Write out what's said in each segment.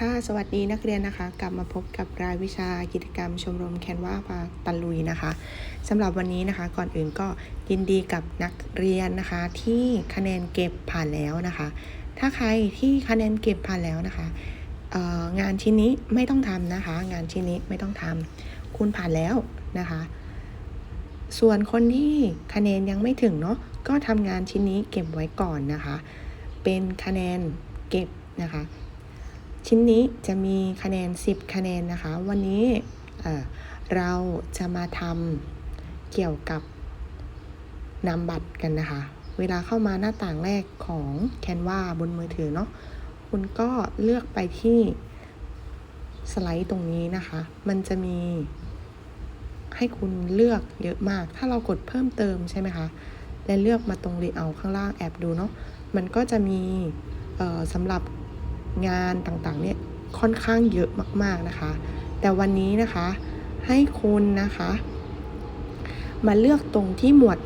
ค่ะ สวัสดีนักเรียนนะคะ กลับมาพบกับรายวิชากิจกรรมชมรมแคนวาพาตะลุยนะคะสำหรับวันนี้นะคะ ก่อนอื่นก็ยินดีกับนักเรียนนะคะ ที่คะแนนเก็บผ่านแล้วนะคะ ถ้าใครที่คะแนนเก็บผ่านแล้วนะคะงานชิ้นนี้ไม่ต้องทำนะคะ งานชิ้นนี้ไม่ต้องทำคุณผ่านแล้วนะคะ ส่วนคนที่คะแนนยังไม่ถึงเนาะก็ทำงานชิ้นนี้เก็บไว้ก่อนนะคะ เป็นคะแนนเก็บนะคะ ชิ้นนี้จะมีคะแนน 10 คะแนนนะคะ วันนี้เเราจะมาทำเกี่ยวกับนามบัตรกันนะคะ เวลาเข้ามาหน้าต่างแรกของ Canva บนมือถือเนาะคุณก็เลือกไปที่สไลด์ตรงนี้นะคะ มันจะมีให้คุณเลือกเยอะมาก ถ้าเรากดเพิ่มเติมใช่ไหมคะ และเลือกมาตรงรีเอาข้างล่างแอบดูเนาะ มันก็จะมีสำหรับ งานต่างๆเนี่ยค่อนข้างเยอะมากๆนะคะ แต่วันนี้นะคะให้คุณนะคะ มาเลือกตรงที่หมวด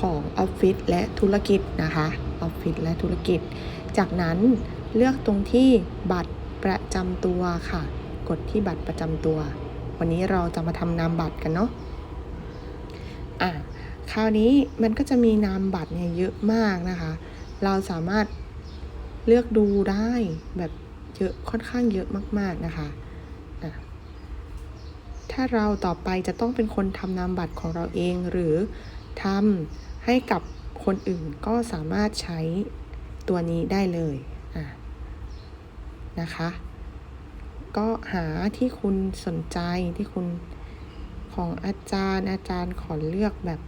ของออฟฟิศและธุรกิจนะคะออฟฟิศและธุรกิจ จากนั้นเลือกตรงที่บัตรประจำตัวค่ะ กดที่บัตรประจำตัว วันนี้เราจะมาทำนามบัตรกันเนาะอะคราวนี้มันก็จะมีนามบัตรเนี่ยเยอะมากนะคะ เราสามารถ เลือกดูได้แบบเยอะค่อนข้างเยอะมาก ๆนะคะะถ้าเราต่อไปจะต้องเป็นคนทำนามบัตรของเราเองหรือทำให้กับคนอื่นก็สามารถใช้ตัวนี้ได้เลยะนะคะ ก็หาที่คุณสนใจที่คุณของอาจารย์อาจารย์ขอเลือกแบบ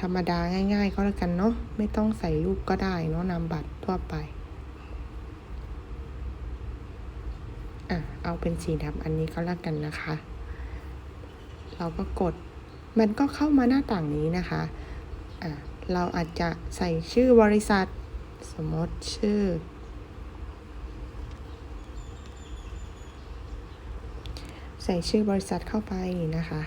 ธรรมดาง่าย ๆ ก็แล้วกันเนาะไม่ต้องใส่รูปก็ได้เนาะนามบัตรทั่วไป อะเอาเป็นสีดำอันนี้ก็แล้วกันนะคะ เราก็กดมันก็เข้ามาหน้าต่างนี้นะคะอะเราอาจจะใส่ชื่อบริษัท สมมติชื่อ ใส่ชื่อบริษัทเข้าไปนะคะ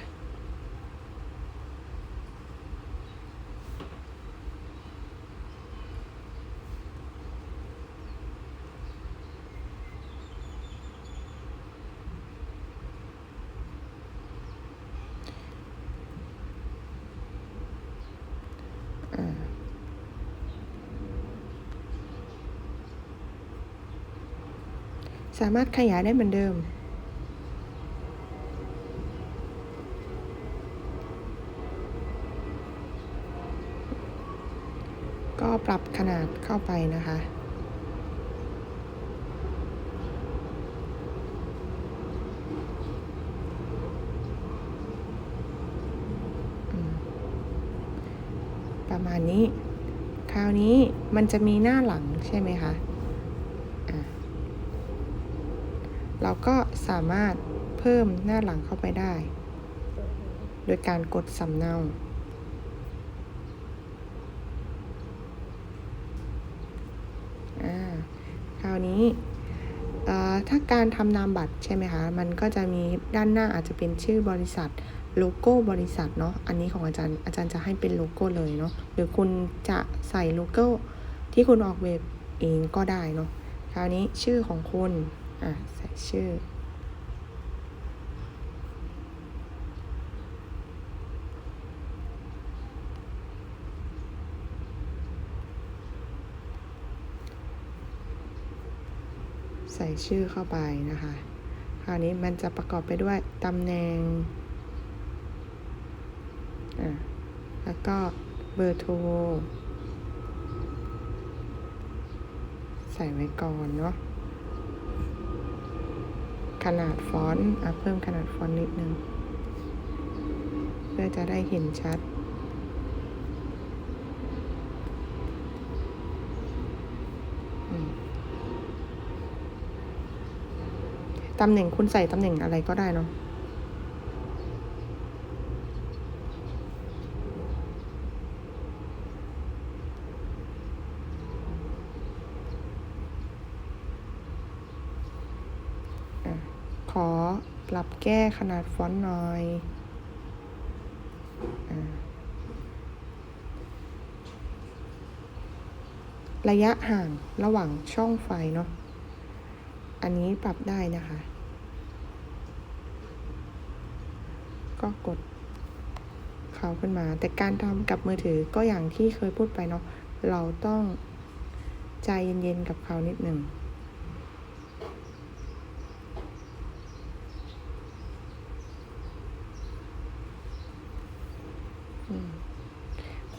อ่า สามารถขยายได้เหมือนเดิม ก็ปรับขนาดเข้าไปนะคะประมาณนี้ คราวนี้มันจะมีหน้าหลังใช่ไหมคะ เราก็สามารถเพิ่มหน้าหลังเข้าไปได้ โดยการกดสำเนาคราวนี้ถ้าการทำนามบัตรใช่ไหมคะ มันก็จะมีด้านหน้าอาจจะเป็นชื่อบริษัทโลโก้บริษัทเนาะ อันนี้ของอาจารย์อาจารย์จะให้เป็นโลโก้เลยเนาะ หรือคุณจะใส่โลโก้ที่คุณออกแบบเองก็ได้เนาะ คราวนี้ชื่อของคุณ อะใส่ชื่อ ใส่ชื่อเข้าไปนะคะ คราวนี้มันจะประกอบไปด้วยตำแหน่งอะแล้วก็เบอร์โทรใส่ไว้ก่อนเนาะ ขนาดฟอนต์อะเพิ่มขนาดฟอนต์นิดนึง เพื่อจะได้เห็นชัด ตำแหน่งคุณใส่ตำแหน่งอะไรก็ได้เนาะ อะ ขอปรับแก้ขนาดฟอนต์หน่อยอะระยะห่างระหว่างช่องไฟเนาะ อันนี้ปรับได้นะคะ ก็กดเขาขึ้นมา แต่การทำกับมือถือก็อย่างที่เคยพูดไปเนาะ เราต้องใจเย็นๆกับเขานิดหนึ่ง อืม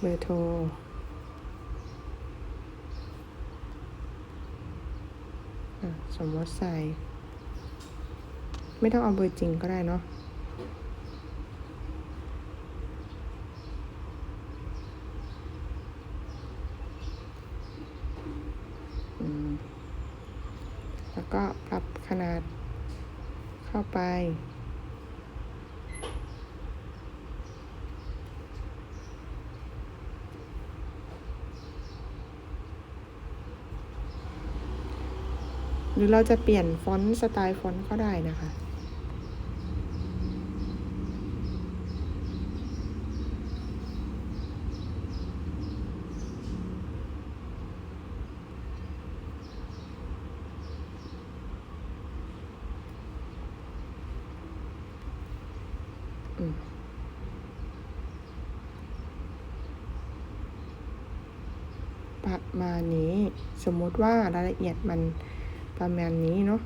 เบอร์โทรสมมติใส่ ไม่ต้องเอาเบอร์จริงก็ได้เนาะแล้วก็ปรับขนาดเข้าไป หรือเราจะเปลี่ยนฟอนต์สไตล์ฟอนต์ก็ได้นะคะ อืมประมาณนี้สมมุติว่ารายละเอียดมัน ประมาณนี้เนาะ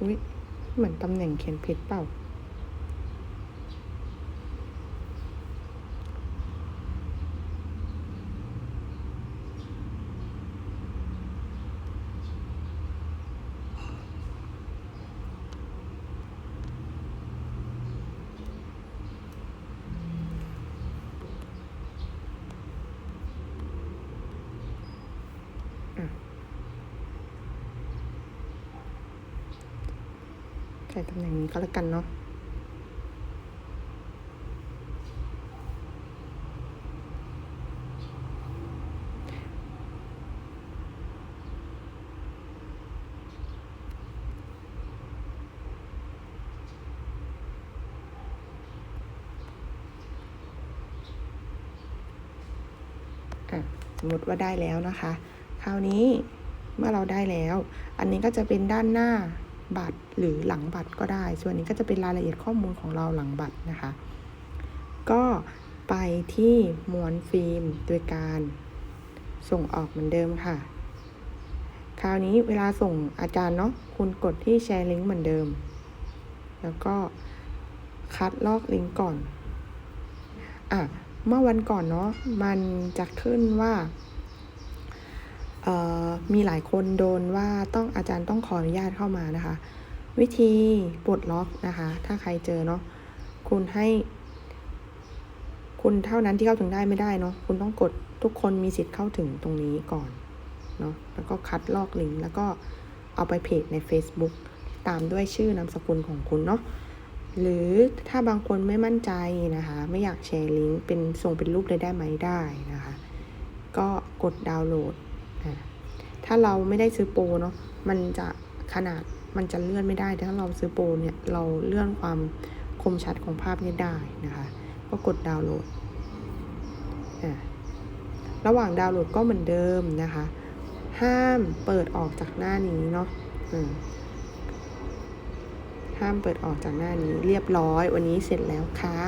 อุ้ยเหมือนตำแหน่งเขียนผิดเปล่า ส่ตำแหน่งนี้ก็แล้วกันเนาะอะสมมติว่าได้แล้วนะคะ คราวนี้เมื่อเราได้แล้ว อันนี้ก็จะเป็นด้านหน้า บัตรหรือหลังบัตรก็ได้ ส่วนนี้ก็จะเป็นรายละเอียดข้อมูลของเราหลังบัตรนะคะ ก็ไปที่ม้วนฟิล์มโดยการส่งออกเหมือนเดิมค่ะ คราวนี้เวลาส่งอาจารย์เนาะคุณกดที่แชร์ลิงก์เหมือนเดิม แล้วก็คัดลอกลิงก์ก่อน อะ เมื่อวันก่อนเนาะมันจะขึ้นว่า มีหลายคนโดนว่าต้องอาจารย์ต้องขออนุญาตเข้ามานะคะ วิธีปลดล็อกนะคะ ถ้าใครเจอเนาะคุณให้ คุณเท่านั้นที่เข้าถึงได้ไม่ได้เนาะคุณต้องกดทุกคนมีสิทธิ์เข้าถึงตรงนี้ก่อนเนาะแล้วก็คัดลอกลิงก์แล้วก็เอาไปเพจใน Facebook ตามด้วยชื่อนามสกุลของคุณเนาะหรือถ้าบางคนไม่มั่นใจนะคะ ไม่อยากแชร์ลิงก์เป็นส่งเป็นรูปเลยได้ไหมได้นะคะ ก็กดดาวน์โหลด ถ้าเราไม่ได้ซื้อโปรเนาะมันจะขนาดมันจะเลื่อนไม่ได้แต่ถ้าเราซื้อโปรเนี่ยเราเลื่อนความคมชัดของภาพนี่ได้นะคะ ก็กดดาวน์โหลดระหว่างดาวน์โหลดก็เหมือนเดิมนะคะ ห้ามเปิดออกจากหน้านี้เนาะห้ามเปิดออกจากหน้านี้เรียบร้อยวันนี้เสร็จแล้วค่ะ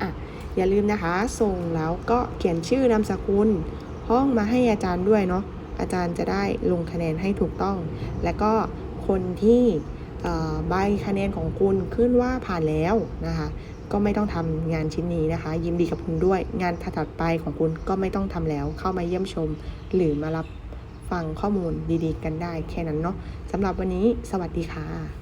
อะ อย่าลืมนะคะ ส่งแล้วก็เขียนชื่อนามสกุลห้องมาให้อาจารย์ด้วยเนาะ อาจารย์จะได้ลงคะแนนให้ถูกต้อง และก็คนที่ใบคะแนนของคุณขึ้นว่าผ่านแล้วนะคะ ก็ไม่ต้องทำงานชิ้นนี้นะคะ ยินดีกับคุณด้วย งานถัดไปของคุณก็ไม่ต้องทำแล้ว เข้ามาเยี่ยมชม หรือมารับฟังข้อมูลดีๆ กันได้แค่นั้นเนาะสำหรับวันนี้สวัสดีค่ะ